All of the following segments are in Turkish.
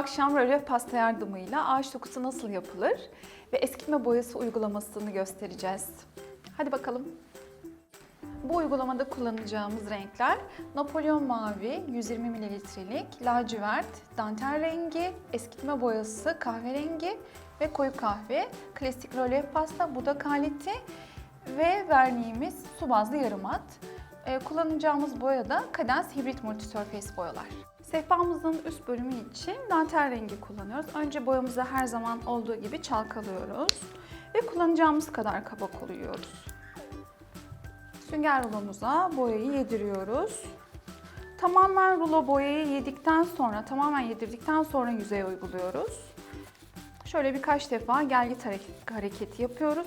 Akşam rölyef pasta yardımıyla ağaç dokusu nasıl yapılır ve eskitme boyası uygulamasını göstereceğiz. Hadi bakalım. Bu uygulamada kullanacağımız renkler Napolyon mavi 120 mililitrelik, lacivert, dantel rengi, eskitme boyası kahverengi ve koyu kahve, klasik rölyef pasta, budak aleti ve verniğimiz su bazlı yarım at. Ee, kullanacağımız boya da Cadence Hybrid Multisurface boyalar. Sehpamızın üst bölümü için dantel rengi kullanıyoruz. Önce boyamızı her zaman olduğu gibi çalkalıyoruz ve kullanacağımız kadar kaba koyuyoruz. Sünger rulomuza boyayı yediriyoruz. Tamamen rulo boyayı yedikten sonra, tamamen yedirdikten sonra yüzeye uyguluyoruz. Şöyle birkaç defa gel git hareket- hareketi yapıyoruz.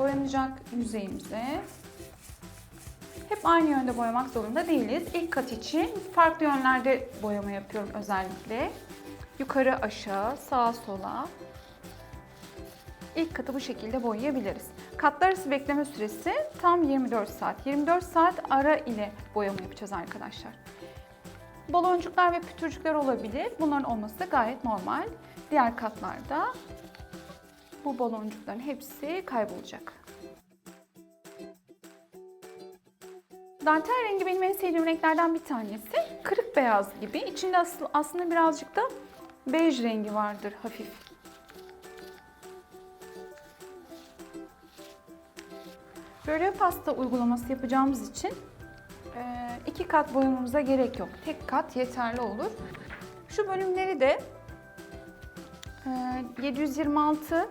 Boyanacak yüzeyimize hep aynı yönde boyamak zorunda değiliz. İlk kat için farklı yönlerde boyama yapıyorum özellikle. Yukarı aşağı, sağa sola. İlk katı bu şekilde boyayabiliriz. Katlar arası bekleme süresi tam 24 saat. 24 saat ara ile boyama yapacağız arkadaşlar. Baloncuklar ve pütürcükler olabilir. Bunların olması gayet normal. Diğer katlarda bu baloncukların hepsi kaybolacak. Dantel rengi benim en sevdiğim renklerden bir tanesi. Kırık beyaz gibi. İçinde aslında birazcık da bej rengi vardır hafif. Böyle pasta uygulaması yapacağımız için e, iki kat boyamamıza gerek yok. Tek kat yeterli olur. Şu bölümleri de e, 726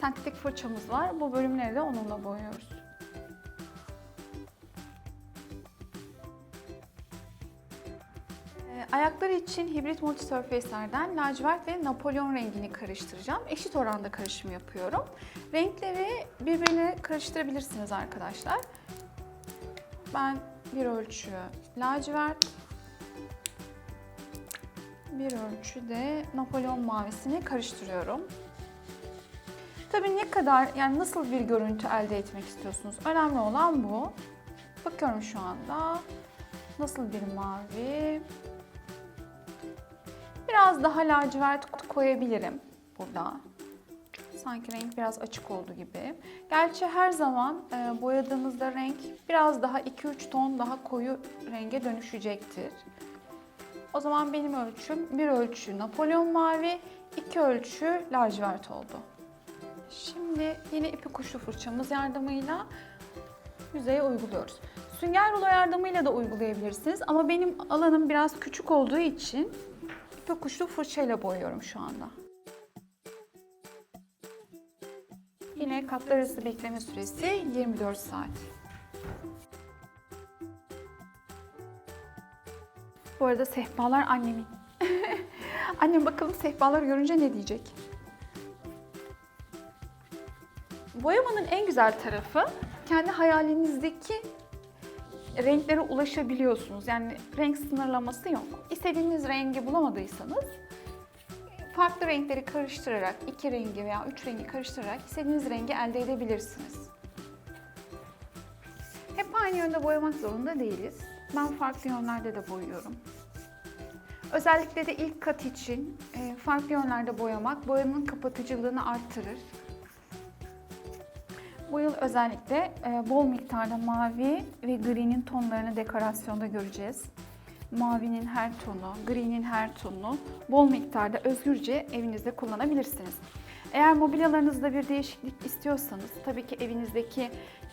sentetik fırçamız var. Bu bölümleri de onunla boyuyoruz. Ee, Ayakları için hibrit multisurface'lerden lacivert ve Napolyon rengini karıştıracağım. Eşit oranda karışım yapıyorum. Renkleri birbirine karıştırabilirsiniz arkadaşlar. Ben bir ölçü lacivert, bir ölçü de Napolyon mavisini karıştırıyorum. Tabii ne kadar, yani nasıl bir görüntü elde etmek istiyorsunuz? Önemli olan bu. Bakıyorum şu anda. Nasıl bir mavi? Biraz daha lacivert koyabilirim burada. Sanki renk biraz açık oldu gibi. Gerçi her zaman e, boyadığınızda renk biraz daha 2-3 ton daha koyu renge dönüşecektir. O zaman benim ölçüm bir ölçü Napolyon mavi, iki ölçü lacivert oldu. Şimdi yine ipi kuşlu fırçamız yardımıyla yüzeye uyguluyoruz. Sünger rulo yardımıyla da uygulayabilirsiniz ama benim alanım biraz küçük olduğu için ipi kuşlu fırçayla boyuyorum şu anda. Yine katlar arası bekleme süresi 24 saat. Bu arada sehpalar annemin. Annem bakalım sehpaları görünce ne diyecek? Boyamanın en güzel tarafı kendi hayalinizdeki renklere ulaşabiliyorsunuz. Yani renk sınırlaması yok. İstediğiniz rengi bulamadıysanız farklı renkleri karıştırarak, iki rengi veya üç rengi karıştırarak istediğiniz rengi elde edebilirsiniz. Hep aynı yönde boyamak zorunda değiliz. Ben farklı yönlerde de boyuyorum. Özellikle de ilk kat için e, farklı yönlerde boyamak boyanın kapatıcılığını arttırır. Bu yıl özellikle e, bol miktarda mavi ve gri'nin tonlarını dekorasyonda göreceğiz. Mavinin her tonu, gri'nin her tonunu bol miktarda özgürce evinizde kullanabilirsiniz. Eğer mobilyalarınızda bir değişiklik istiyorsanız tabii ki evinizdeki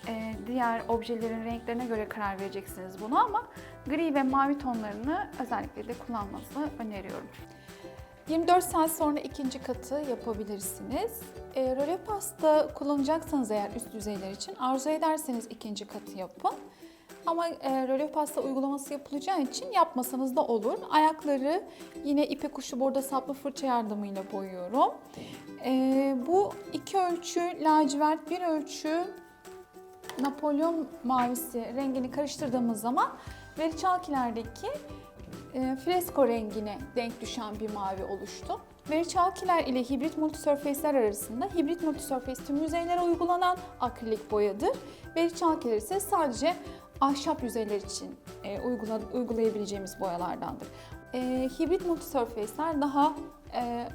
e, diğer objelerin renklerine göre karar vereceksiniz bunu ama gri ve mavi tonlarını özellikle de kullanmanızı öneriyorum. 24 saat sonra ikinci katı yapabilirsiniz. E, röle pasta kullanacaksanız eğer üst yüzeyler için arzu ederseniz ikinci katı yapın. Ama e, röle pasta uygulaması yapılacağı için yapmasanız da olur. Ayakları yine ipe kuşu bordo saplı fırça yardımıyla boyuyorum. E, bu iki ölçü lacivert, bir ölçü Napolyon mavisi rengini karıştırdığımız zaman Veriçalkiler'deki fresko rengine denk düşen bir mavi oluştu. Veriçalkiler ile hibrit multisurface'ler arasında hibrit multisurface tüm yüzeylere uygulanan akrilik boyadır. Veriçalkiler ise sadece ahşap yüzeyler için e, uygula, uygulayabileceğimiz boyalardandır. E, hibrit multisurface'ler daha e,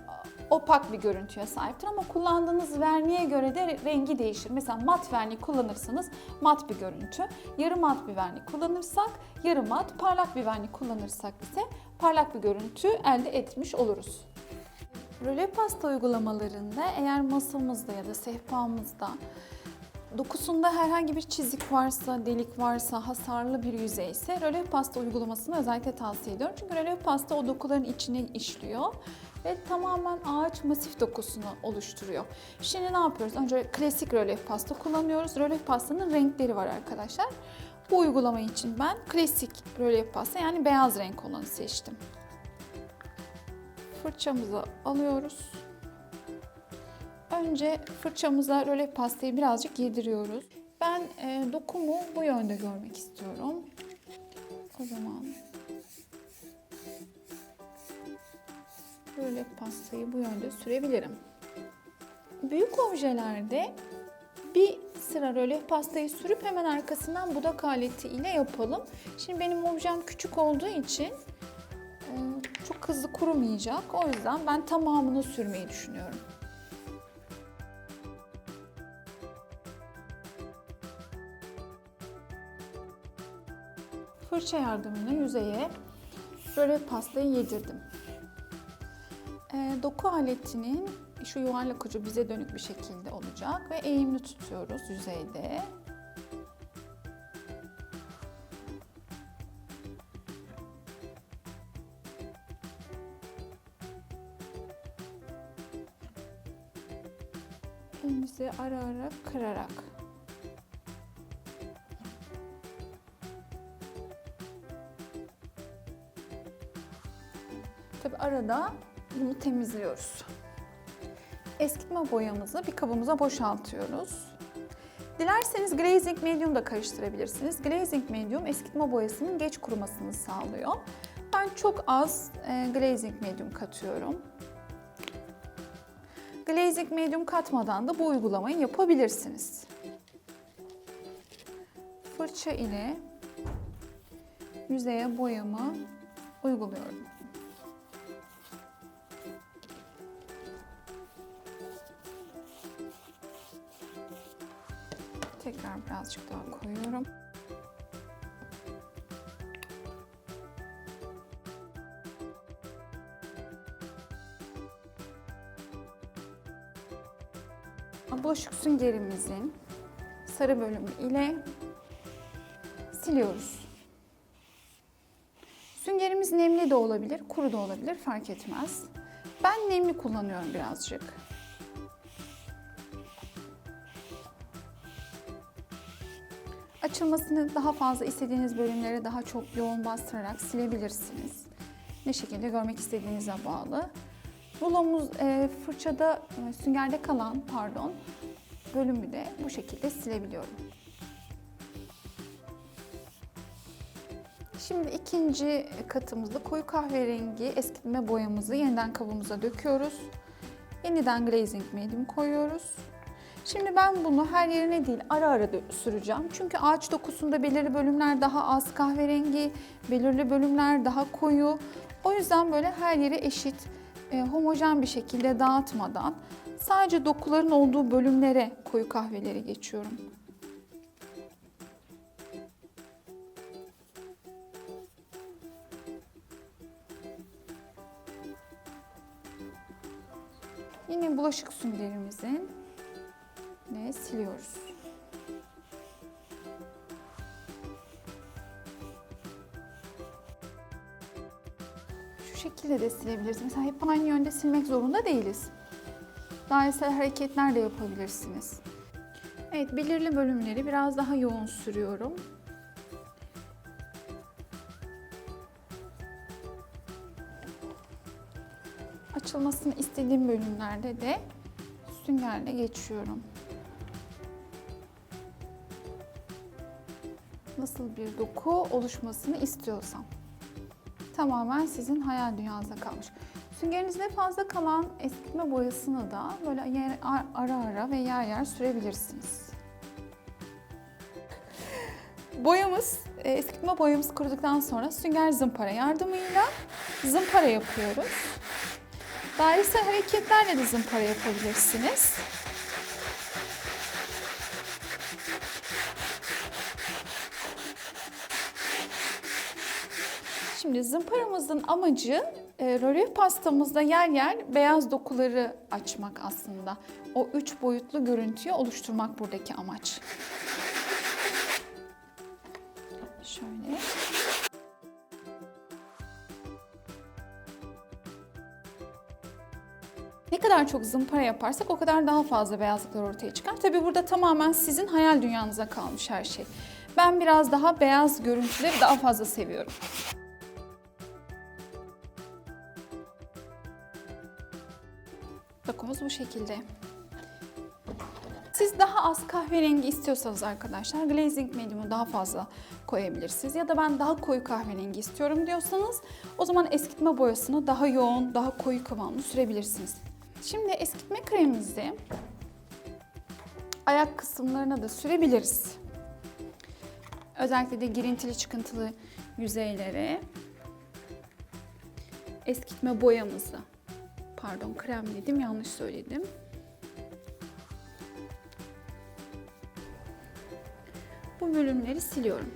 opak bir görüntüye sahiptir ama kullandığınız verniğe göre de rengi değişir. Mesela mat vernik kullanırsanız mat bir görüntü, yarı mat bir vernik kullanırsak yarı mat, parlak bir vernik kullanırsak ise parlak bir görüntü elde etmiş oluruz. Röle pasta uygulamalarında eğer masamızda ya da sehpamızda dokusunda herhangi bir çizik varsa, delik varsa, hasarlı bir yüzey ise röle pasta uygulamasını özellikle tavsiye ediyorum. Çünkü röle pasta o dokuların içine işliyor ve tamamen ağaç masif dokusunu oluşturuyor. Şimdi ne yapıyoruz? Önce klasik rölyef pasta kullanıyoruz. Rölyef pastanın renkleri var arkadaşlar. Bu uygulama için ben klasik rölyef pasta yani beyaz renk olanı seçtim. Fırçamızı alıyoruz. Önce fırçamıza rölyef pastayı birazcık yediriyoruz. Ben e, dokumu bu yönde görmek istiyorum. O zaman rölyef pastayı bu yönde sürebilirim. Büyük objelerde bir sıra rölyef pastayı sürüp hemen arkasından budak aleti ile yapalım. Şimdi benim objem küçük olduğu için e, çok hızlı kurumayacak. O yüzden ben tamamını sürmeyi düşünüyorum. Fırça yardımıyla yüzeye rölyef pastayı yedirdim. E, doku aletinin şu yuvarlak ucu bize dönük bir şekilde olacak ve eğimli tutuyoruz yüzeyde. Elimizi ara ara kırarak Tabi arada bunu temizliyoruz. Eskitme boyamızı bir kabımıza boşaltıyoruz. Dilerseniz glazing medium da karıştırabilirsiniz. Glazing medium eskitme boyasının geç kurumasını sağlıyor. Ben çok az e, glazing medium katıyorum. Glazing medium katmadan da bu uygulamayı yapabilirsiniz. Fırça ile yüzeye boyamı uyguluyorum. Birazcık daha koyuyorum. Bulaşık süngerimizin sarı bölümü ile siliyoruz. Süngerimiz nemli de olabilir, kuru da olabilir fark etmez. Ben nemli kullanıyorum birazcık. Açılmasını daha fazla istediğiniz bölümlere daha çok yoğun bastırarak silebilirsiniz. Ne şekilde görmek istediğinize bağlı. Rulomuz e, fırçada, e, süngerde kalan pardon bölümü de bu şekilde silebiliyorum. Şimdi ikinci katımızda koyu kahverengi eskitme boyamızı yeniden kabımıza döküyoruz. Yeniden glazing medium koyuyoruz. Şimdi ben bunu her yerine değil ara ara süreceğim. Çünkü ağaç dokusunda belirli bölümler daha az kahverengi, belirli bölümler daha koyu. O yüzden böyle her yere eşit, e, homojen bir şekilde dağıtmadan sadece dokuların olduğu bölümlere koyu kahveleri geçiyorum. Yine bulaşık süngerimizin ve siliyoruz. Şu şekilde de silebiliriz. Mesela hep aynı yönde silmek zorunda değiliz. Dairesel hareketler de yapabilirsiniz. Evet, belirli bölümleri biraz daha yoğun sürüyorum. Açılmasını istediğim bölümlerde de süngerle geçiyorum. Nasıl bir doku oluşmasını istiyorsam. tamamen sizin hayal dünyanıza kalmış. Süngerinizde fazla kalan eskitme boyasını da böyle yer, ara ara ve yer yer sürebilirsiniz. Boyamız, e, eskitme boyamız kuruduktan sonra sünger zımpara yardımıyla zımpara yapıyoruz. Dairesel hareketlerle de zımpara yapabilirsiniz. Şimdi zımparamızın amacı e, rölyef pastamızda yer yer beyaz dokuları açmak aslında. O üç boyutlu görüntüyü oluşturmak buradaki amaç. Şöyle. Ne kadar çok zımpara yaparsak o kadar daha fazla beyazlıklar ortaya çıkar. Tabi burada tamamen sizin hayal dünyanıza kalmış her şey. Ben biraz daha beyaz görüntüleri daha fazla seviyorum. Dokumuz bu şekilde. Siz daha az kahverengi istiyorsanız arkadaşlar glazing medium'u daha fazla koyabilirsiniz. Ya da ben daha koyu kahverengi istiyorum diyorsanız o zaman eskitme boyasını daha yoğun, daha koyu kıvamlı sürebilirsiniz. Şimdi eskitme kremimizi ayak kısımlarına da sürebiliriz. Özellikle de girintili çıkıntılı yüzeylere eskitme boyamızı pardon krem dedim yanlış söyledim. Bu bölümleri siliyorum.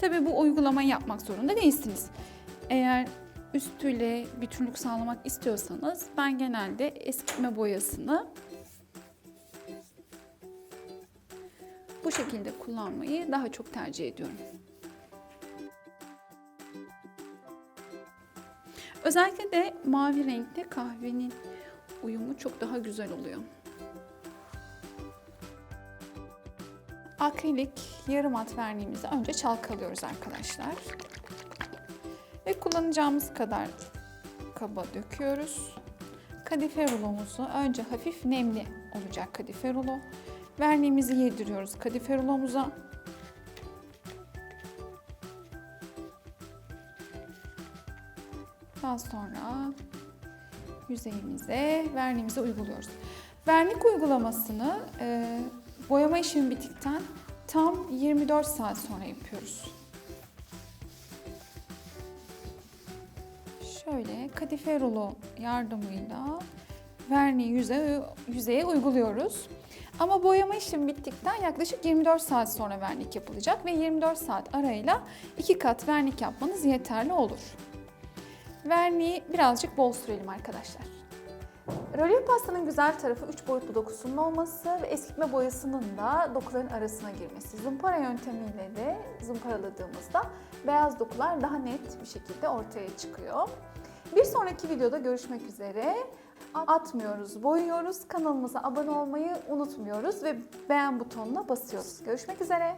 Tabii bu uygulamayı yapmak zorunda değilsiniz. Eğer üstüyle bütünlük sağlamak istiyorsanız ben genelde eskitme boyasını bu şekilde kullanmayı daha çok tercih ediyorum. Özellikle de mavi renkte kahvenin uyumu çok daha güzel oluyor. Akrilik yarım at verniğimizi önce çalkalıyoruz arkadaşlar. Ve kullanacağımız kadar kaba döküyoruz. Kadife rulomuzu önce hafif nemli olacak kadife rulo. Verniğimizi yediriyoruz kadife rulomuza. Daha sonra yüzeyimize verniğimizi uyguluyoruz. Vernik uygulamasını e, boyama işlemi bittikten tam 24 saat sonra yapıyoruz. Şöyle kadife rulo yardımıyla verniği yüze, yüzeye uyguluyoruz. Ama boyama işlemi bittikten yaklaşık 24 saat sonra vernik yapılacak ve 24 saat arayla iki kat vernik yapmanız yeterli olur. Verniği birazcık bol sürelim arkadaşlar. Rölyef pastanın güzel tarafı 3 boyutlu dokusunun olması ve eskitme boyasının da dokuların arasına girmesi. Zımpara yöntemiyle de zımparaladığımızda beyaz dokular daha net bir şekilde ortaya çıkıyor. Bir sonraki videoda görüşmek üzere. Atmıyoruz, boyuyoruz. Kanalımıza abone olmayı unutmuyoruz ve beğen butonuna basıyoruz. Görüşmek üzere.